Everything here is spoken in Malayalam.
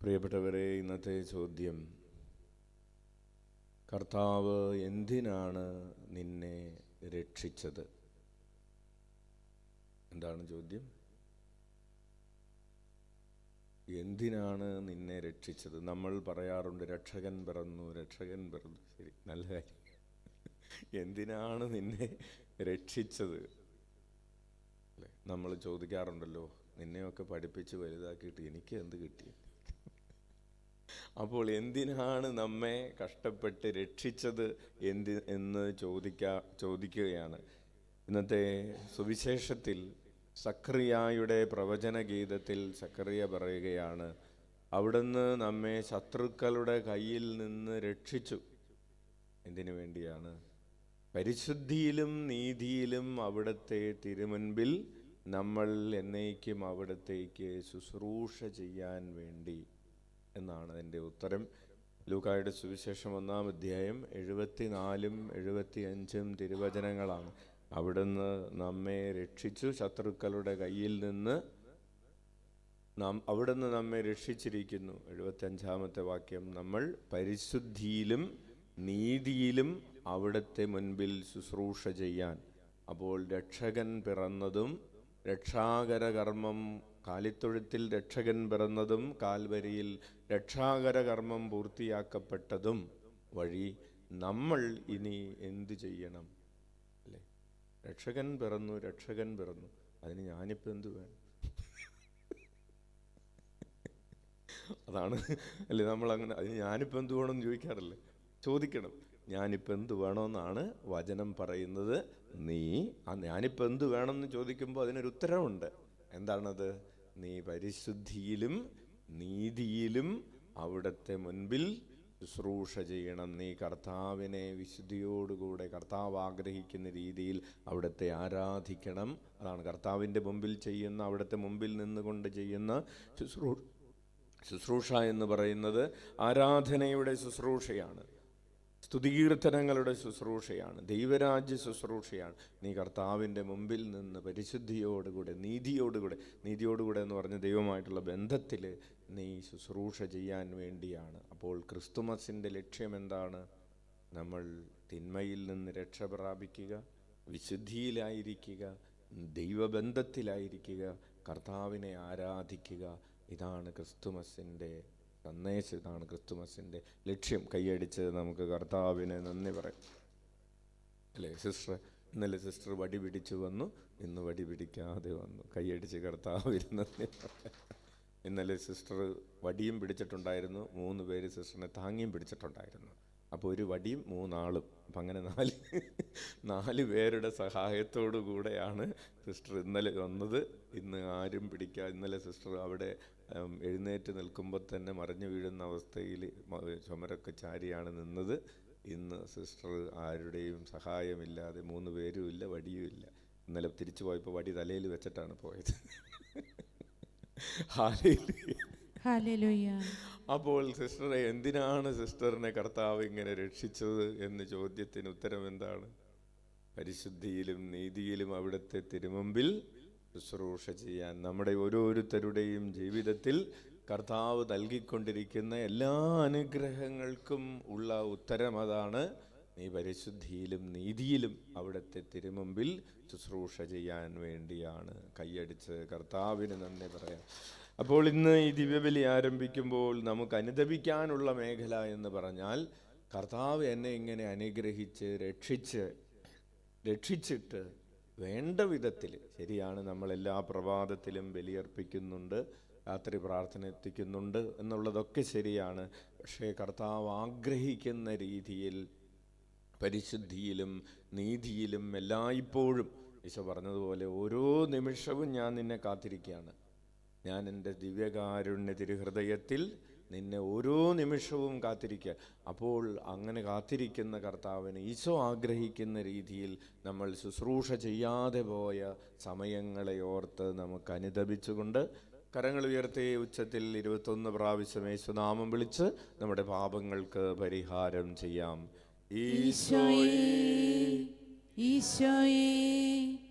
പ്രിയപ്പെട്ടവരെ ഇന്നത്തെ ചോദ്യം. കർത്താവ് എന്തിനാണ് നിന്നെ രക്ഷിച്ചത്? എന്താണ് ചോദ്യം? എന്തിനാണ് നിന്നെ രക്ഷിച്ചത്? നമ്മൾ പറയാറുണ്ട് രക്ഷകൻ പിറന്നു രക്ഷകൻ പിറന്നു. ശരി നല്ല കാര്യം. എന്തിനാണ് നിന്നെ രക്ഷിച്ചത്? അല്ലേ? നമ്മൾ ചോദിക്കാറുണ്ടല്ലോ നിന്നെയൊക്കെ പഠിപ്പിച്ച് വലുതാക്കിയിട്ട് എനിക്ക് എന്ത് കിട്ടി? അപ്പോൾ എന്തിനാണ് നമ്മെ കഷ്ടപ്പെട്ട് രക്ഷിച്ചത് എന്തി എന്ന് ചോദിക്കാ ചോദിക്കുകയാണ്. ഇന്നത്തെ സുവിശേഷത്തിൽ സക്രിയായുടെ പ്രവചന ഗീതത്തിൽ സക്രിയ പറയുകയാണ് അവിടുന്ന് നമ്മെ ശത്രുക്കളുടെ കയ്യിൽ നിന്ന് രക്ഷിച്ചു. എന്തിനു വേണ്ടിയാണ്? പരിശുദ്ധിയിലും നീതിയിലും അവിടുത്തെ തിരുമുൻപിൽ നമ്മൾ എന്നേക്കും അവിടത്തേക്ക് ശുശ്രൂഷ ചെയ്യാൻ വേണ്ടി എന്നാണ് എന്റെ ഉത്തരം. ലൂക്കായുടെ സുവിശേഷം ഒന്നാം അധ്യായം എഴുപത്തിനാലും എഴുപത്തിയഞ്ചും തിരുവചനങ്ങളാണ്. അവിടുന്ന് നമ്മെ രക്ഷിച്ചു. ശത്രുക്കളുടെ കയ്യിൽ നിന്ന് നാം അവിടുന്ന് നമ്മെ രക്ഷിച്ചിരിക്കുന്നു. എഴുപത്തഞ്ചാമത്തെ വാക്യം. നമ്മൾ പരിശുദ്ധിയിലും നീതിയിലും അവിടുത്തെ മുൻപിൽ ശുശ്രൂഷ ചെയ്യാൻ. അപ്പോൾ രക്ഷകൻ പിറന്നതും രക്ഷാകര കർമ്മം കാലിത്തൊഴുത്തിൽ രക്ഷകൻ പിറന്നതും കാൽവരിയിൽ രക്ഷാകര കർമ്മം പൂർത്തിയാക്കപ്പെട്ടതും വഴി നമ്മൾ ഇനി എന്തു ചെയ്യണം? അല്ലേ? രക്ഷകൻ പിറന്നു രക്ഷകൻ പിറന്നു. അതിന് ഞാനിപ്പോൾ എന്തു വേണം? അതാണ്. അല്ലേ? നമ്മൾ അങ്ങനെ അതിന് ഞാനിപ്പോൾ വേണം വേണമെന്ന് ചോദിക്കാറില്ലേ? ചോദിക്കണം. ഞാനിപ്പോൾ എന്ത് വേണമെന്നാണ് വചനം പറയുന്നത്. നീ ആ ഞാനിപ്പോൾ എന്ത് വേണമെന്ന് ചോദിക്കുമ്പോൾ അതിനൊരു ഉത്തരവുണ്ട്. എന്താണത്? നീ പരിശുദ്ധിയിലും നീതിയിലും അവിടുത്തെ മുൻപിൽ ശുശ്രൂഷ ചെയ്യണം. നീ കർത്താവിനെ വിശുദ്ധിയോടുകൂടെ കർത്താവ് ആഗ്രഹിക്കുന്ന രീതിയിൽ അവിടുത്തെ ആരാധിക്കണം. അതാണ് കർത്താവിന്റെ മുമ്പിൽ ചെയ്യുന്ന അവിടുത്തെ മുമ്പിൽ നിന്നുകൊണ്ട് ചെയ്യുന്ന ശുശ്രൂ ശുശ്രൂഷ എന്ന് പറയുന്നത് ആരാധനയുടെ ശുശ്രൂഷയാണ്. സ്തുതികീർത്തനങ്ങളുടെ ശുശ്രൂഷയാണ് ദൈവരാജ്യ ശുശ്രൂഷയാണ്. നീ കർത്താവിന്റെ മുമ്പിൽ നിന്ന് പരിശുദ്ധിയോടുകൂടെ നീതിയോടുകൂടെ നീതിയോടുകൂടെ എന്ന് പറഞ്ഞ ദൈവമായിട്ടുള്ള ബന്ധത്തിൽ നീ ശുശ്രൂഷ ചെയ്യാൻ വേണ്ടിയാണ്. അപ്പോൾ ക്രിസ്തുമസിന്റെ ലക്ഷ്യം എന്താണ് നമ്മൾ തിന്മയിൽ നിന്ന് രക്ഷ പ്രാപിക്കുക വിശുദ്ധിയിലായിരിക്കുക ദൈവബന്ധത്തിലായിരിക്കുക കർത്താവിനെ ആരാധിക്കുക. ഇതാണ് ക്രിസ്തുമസിന്റെ സന്ദേശം ക്രിസ്തുമസിന്റെ ലക്ഷ്യം. കൈയടിച്ച് നമുക്ക് കർത്താവിനെ നന്ദി പറയാം. അല്ലേ സിസ്റ്റർ? ഇന്നലെ സിസ്റ്റർ വടി പിടിച്ചു വന്നു. ഇന്ന് വടി പിടിക്കാതെ വന്നു. കൈയടിച്ച് കർത്താവിന് നന്ദി ഇന്നലെ സിസ്റ്റർ വടിയും പിടിച്ചിട്ടുണ്ടായിരുന്നു. മൂന്ന് പേര് സിസ്റ്ററിനെ താങ്ങിയും പിടിച്ചിട്ടുണ്ടായിരുന്നു. അപ്പോൾ ഒരു വടിയും മൂന്നാളും. അപ്പം അങ്ങനെ നാല് നാല് പേരുടെ സഹായത്തോടു കൂടെയാണ് സിസ്റ്റർ ഇന്നലെ വന്നത്. ഇന്ന് ആരും പിടിക്കാൻ ഇന്നലെ സിസ്റ്റർ അവിടെ എഴുന്നേറ്റ് നിൽക്കുമ്പോൾ തന്നെ മറിഞ്ഞു വീഴുന്ന അവസ്ഥയിൽ ചുമരൊക്കെ ചാരിയാണ് നിന്നത്. ഇന്ന് സിസ്റ്റർ ആരുടെയും സഹായമില്ലാതെ മൂന്ന് പേരും ഇല്ല വടിയും ഇല്ല. ഇന്നലെ തിരിച്ചു പോയപ്പോൾ വടി തലയിൽ വെച്ചിട്ടാണ് പോയത്. ഹാലേലുയ. അപ്പോൾ സിസ്റ്ററെ എന്തിനാണ് സിസ്റ്ററിനെ കർത്താവ് ഇങ്ങനെ രക്ഷിച്ചത് എന്ന ചോദ്യത്തിന് ഉത്തരം എന്താണ്? പരിശുദ്ധിയിലും നീതിയിലും അവിടുത്തെ തിരുമുമ്പിൽ ശുശ്രൂഷ ചെയ്യാൻ നമ്മുടെ ഓരോരുത്തരുടെയും ജീവിതത്തിൽ കർത്താവ് നൽകിക്കൊണ്ടിരിക്കുന്ന എല്ലാ അനുഗ്രഹങ്ങൾക്കും ഉള്ള ഉത്തരം അതാണ് നീ പരിശുദ്ധിയിലും നീതിയിലും അവിടുത്തെ തിരുമുമ്പിൽ ശുശ്രൂഷ ചെയ്യാൻ വേണ്ടിയാണ്. കൈയടിച്ച് കർത്താവിന് നന്ദി പറയാം. അപ്പോൾ ഇന്ന് ഈ ദിവ്യബലി ആരംഭിക്കുമ്പോൾ നമുക്ക് അനുദപിക്കാനുള്ള മേഖല എന്ന് പറഞ്ഞാൽ കർത്താവ് എന്നെ ഇങ്ങനെ അനുഗ്രഹിച്ച് രക്ഷിച്ച് രക്ഷിച്ചിട്ട് വേണ്ട വിധത്തിൽ ശരിയാണ് നമ്മൾ എല്ലാ പ്രഭാതത്തിലും ബലിയർപ്പിക്കുന്നുണ്ട് രാത്രി പ്രാർത്ഥന എത്തിക്കുന്നുണ്ട് എന്നുള്ളതൊക്കെ ശരിയാണ്. പക്ഷേ കർത്താവ് ആഗ്രഹിക്കുന്ന രീതിയിൽ പരിശുദ്ധിയിലും നീതിയിലും എല്ലായ്പ്പോഴും ഈശോ പറഞ്ഞതുപോലെ ഓരോ നിമിഷവും ഞാൻ നിന്നെ കാത്തിരിക്കുകയാണ്. ഞാൻ എന്റെ ദിവ്യകാരുണ്യ തിരുഹൃദയത്തിൽ നിന്നെ ഓരോ നിമിഷവും കാത്തിരിക്കുക അപ്പോൾ അങ്ങനെ കാത്തിരിക്കുന്ന കർത്താവിന് ഈശോ ആഗ്രഹിക്കുന്ന രീതിയിൽ നമ്മൾ ശുശ്രൂഷ ചെയ്യാതെ പോയ സമയങ്ങളെ ഓർത്ത് നമുക്ക് അനുദപിച്ചുകൊണ്ട് കരങ്ങൾ ഉയർത്തി ഉച്ചത്തിൽ ഇരുപത്തൊന്ന് പ്രാവശ്യം യേശുനാമം വിളിച്ച് നമ്മുടെ പാപങ്ങൾക്ക് പരിഹാരം ചെയ്യാം. ഈശോയേ. ഈശോയേ.